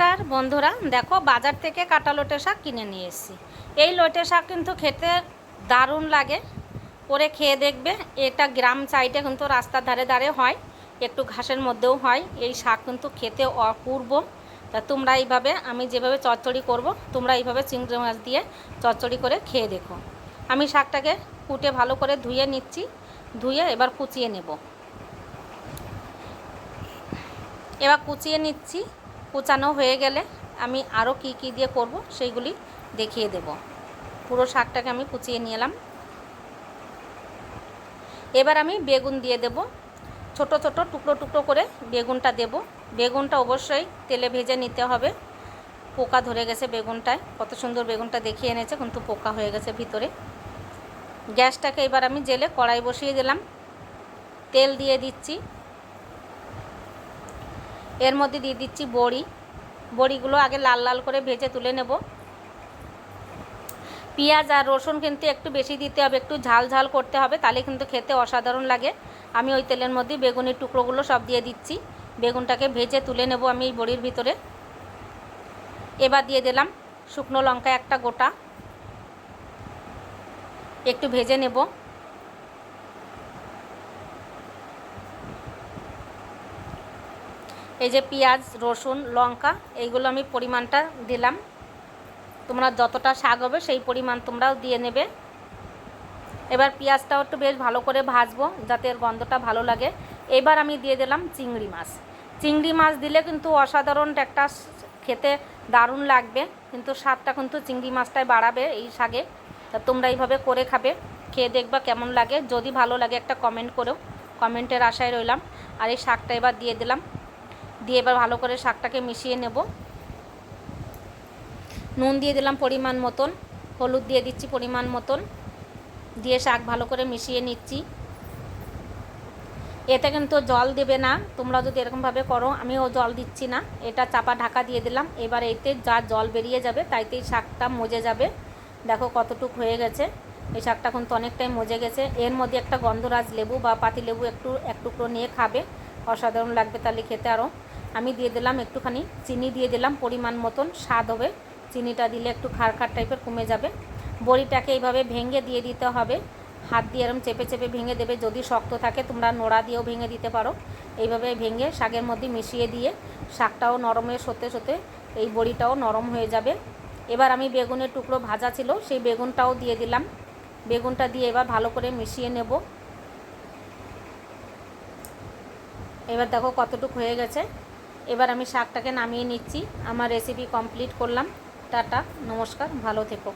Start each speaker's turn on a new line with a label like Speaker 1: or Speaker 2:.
Speaker 1: নমস্কার বন্ধুরা। দেখো, বাজার থেকে কাটা লোটে শাক কিনে নিয়ে এসেছি। এই লোটে শাক কিন্তু খেতে দারুণ লাগে। করে খেয়ে দেখবে, এটা গ্রাম সাইডে কিন্তু রাস্তার ধারে ধারে হয়, একটু ঘাসের মধ্যেও হয়। এই শাক কিন্তু খেতে অপূর্ব। তা তোমরা এইভাবে, আমি যেভাবে চচ্চড়ি করব, তোমরা এইভাবে চিংড়ি মাছ দিয়ে চচ্চড়ি করে খেয়ে দেখো। আমি শাকটাকে কুটে ভালো করে ধুয়ে নিচ্ছি, ধুয়ে এবার কুচিয়ে নেব। এবার কুচিয়ে নিচ্ছি। কুচানো হয়ে গেলে আমি আরও কি কি দিয়ে করব সেইগুলি দেখিয়ে দেব। পুরো শাকটাকে আমি কুচিয়ে নিয়ে এলাম এবার আমি বেগুন দিয়ে দেব। ছোট ছোট টুকরো টুকরো করে বেগুনটা দেব। বেগুনটা অবশ্যই তেলে ভেজে নিতে হবে। পোকা ধরে গেছে বেগুনটায়। কত সুন্দর বেগুনটা দেখিয়ে এনেছে, কিন্তু পোকা হয়ে গেছে ভিতরে। গ্যাসটাকে এবার আমি জেলে কড়াই বসিয়ে দিলাম। তেল দিয়ে দিচ্ছি। এর মধ্যে দিয়ে দিচ্ছি বড়ি। বড়িগুলো আগে লাল লাল করে ভেজে তুলে নেব। পেঁয়াজ আর রসুন কিন্তু একটু বেশি দিতে হবে, একটু ঝাল ঝাল করতে হবে, তাহলে কিন্তু খেতে অসাধারণ লাগে। আমি ওই তেলের মধ্যে বেগুনের টুকরোগুলো সব দিয়ে দিচ্ছি। বেগুনটাকে ভেজে তুলে নেব আমি এই বড়ির ভিতরে। এবার দিয়ে দিলাম শুকনো লঙ্কা একটা গোটা। একটু ভেজে নেব। এই যে পেঁয়াজ, রসুন, লঙ্কা, এইগুলো আমি পরিমাণটা দিলাম। তোমরা যতটা শাক হবে সেই পরিমাণ তোমরাও দিয়ে নেবে। এবার পেঁয়াজটাও একটু বেশ ভালো করে ভাজবো যাতে এর গন্ধটা ভালো লাগে। এবার আমি দিয়ে দিলাম চিংড়ি মাছ। চিংড়ি মাছ দিলে কিন্তু অসাধারণ একটা খেতে দারুণ লাগবে। কিন্তু স্বাদটা কিন্তু চিংড়ি মাছটাই বাড়াবে এই শাকে। তা তোমরা এইভাবে করে খাবে। খেয়ে দেখবা কেমন লাগে। যদি ভালো লাগে একটা কমেন্ট করো। কমেন্টের আশায় রইলাম। আর এই শাকটা এবার দিয়ে দিলাম। দিয়ে এবার ভালো করে শাকটাকে মিশিয়ে নেব। নুন দিয়ে দিলাম পরিমাণ মতন, হলুদ দিয়ে দিচ্ছি পরিমাণ মতন, দিয়ে শাক ভালো করে মিশিয়ে নিচ্ছি। এতে কিন্তু জল দেবে না, তোমরা যদি এরকমভাবে করো, আমিও জল দিচ্ছি না, এটা চাপা ঢাকা দিয়ে দিলাম। এবার এতে যা জল বেরিয়ে যাবে, তাইতেই শাকটা মজে যাবে। দেখো কতটুক হয়ে গেছে, এই শাকটা কিন্তু অনেকটাই মজে গেছে। এর মধ্যে একটা গন্ধরাজ লেবু বা পাতি লেবু একটু, এক টুকরো নিয়ে খাবে, অসাধারণ লাগবে তাহলে খেতে আরও। আমি দিয়ে দিলাম একটুখানি চিনি, দিয়ে দিলাম পরিমাণ মতন স্বাদ হবে। চিনিটা দিলে একটু খার খার টাইপের কমে যাবে। বড়িটাকে এইভাবে ভেঙে দিয়ে দিতে হবে। হাত দিয়ে এরম চেপে চেপে ভেঙে দেবে। যদি শক্ত থাকে তোমরা নোড়া দিয়েও ভেঙে দিতে পারো। এইভাবে ভেঙে শাকের মধ্যে মিশিয়ে দিয়ে শাকটাও নরমের সতে সতে এই বড়িটাও নরম হয়ে যাবে। এবার আমি বেগুনের টুকরো ভাজা ছিল, সেই বেগুনটাও দিয়ে দিলাম। বেগুনটা দিয়ে এবার ভালো করে মিশিয়ে নেব। এবার দেখো কতটুকু হয়ে গেছে। এবার আমি শাকটাকে নামিয়ে নিচ্ছি। আমার রেসিপি কমপ্লিট করলাম। টাটা নমস্কার ভালো থেকো।